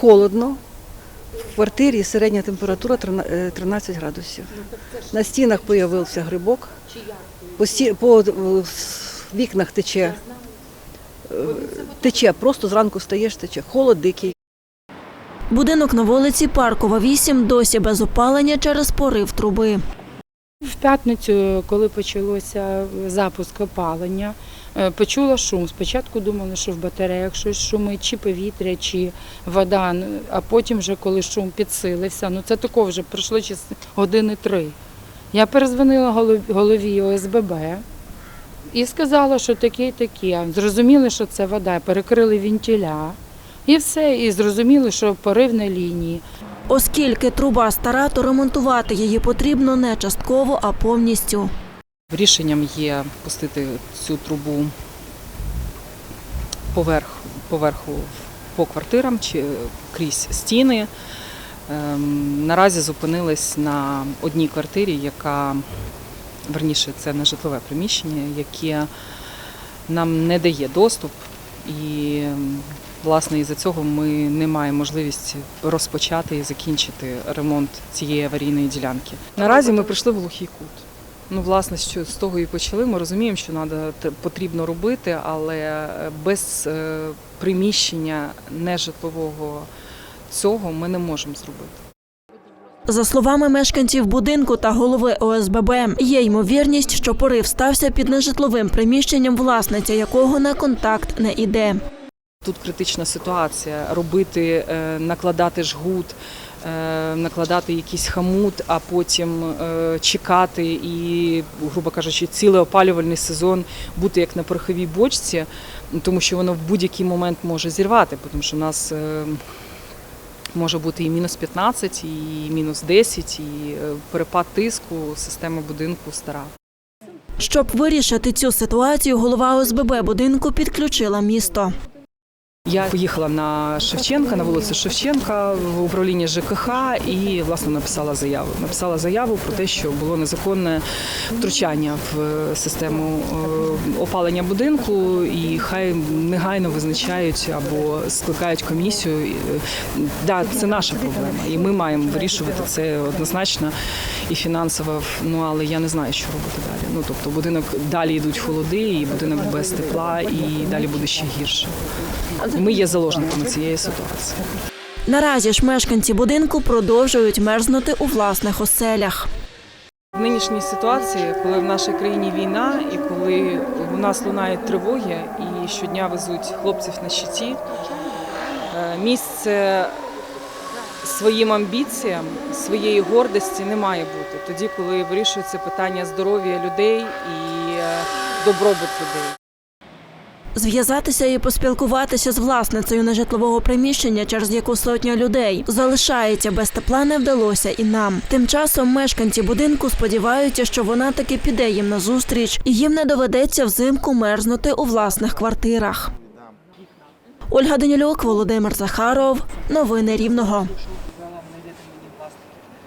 холодно. В квартирі середня температура е, 13 градусів. На стінах з'явився грибок. По, сті- по е, вікнах тече. е, Тече, просто зранку встаєш, тече. Холод дикий. Будинок на вулиці Паркова, 8, досі без опалення через порив труби. В п'ятницю, коли почалося запуск опалення, е, почула шум. Спочатку думала, що в батареях щось шумить, чи повітря, чи вода. А потім, вже коли шум підсилився, ну це тако вже пройшло години три. Я перезвонила голові ОСББ і сказала, що таке і таке. Зрозуміли, що це вода, перекрили вентиля. І все, і зрозуміли, що порив на лінії. Оскільки труба стара, то ремонтувати її потрібно не частково, а повністю. Рішенням є пустити цю трубу поверх, поверху по квартирам чи крізь стіни. Ем, Наразі зупинились на одній квартирі, яка верніше це не житлове приміщення, яке нам не дає доступ. І ем, власне із-за цього ми не маємо можливості розпочати і закінчити ремонт цієї аварійної ділянки. Наразі ми прийшли в глухий кут. Ну, власне, що з того і почали. Ми розуміємо, що надо, потрібно робити, але е, без е, приміщення нежитлового цього ми не можемо зробити. За словами мешканців будинку та голови ОСББ, є ймовірність, що порив стався під нежитловим приміщенням, власниця якого на контакт не іде. Тут критична ситуація. Робити, е, накладати жгут, накладати якийсь хамут, а потім е, чекати і, грубо кажучи, цілий опалювальний сезон бути як на пороховій бочці, тому що воно в будь-який момент може зірвати, тому що в нас. е, Може бути і мінус 15, і мінус 10, і е, перепад тиску, система будинку стара. Щоб вирішити цю ситуацію, голова ОСББ будинку підключила місто. Я поїхала на Шевченка, на вулицю Шевченка в управління ЖКХ і власне написала заяву. Написала заяву про те, що було незаконне втручання в е, систему е, опалення будинку, і хай негайно визначають або скликають комісію. Е, Да, це наша проблема, і ми маємо вирішувати це однозначно і фінансово. Ну але я не знаю, що робити далі. Ну тобто, будинок далі йдуть холоди, і будинок без тепла, і далі буде ще гірше. І ми є заложниками цієї ситуації. Наразі ж мешканці будинку продовжують мерзнути у власних оселях. В нинішній ситуації, коли в нашій країні війна, і коли у нас лунають тривоги, і щодня везуть хлопців на щиті, е, місце своїм амбіціям, своєї гордості не має бути. Тоді, коли вирішується питання здоров'я людей і е, добробут людей. Зв'язатися і поспілкуватися з власницею нежитлового приміщення, через яку сотня людей залишається без тепла, не вдалося і нам. Тим часом мешканці будинку сподіваються, що вона таки піде їм на зустріч, і їм не доведеться взимку мерзнути у власних квартирах. Ольга Данілюк, Володимир Захаров. Новини Рівного.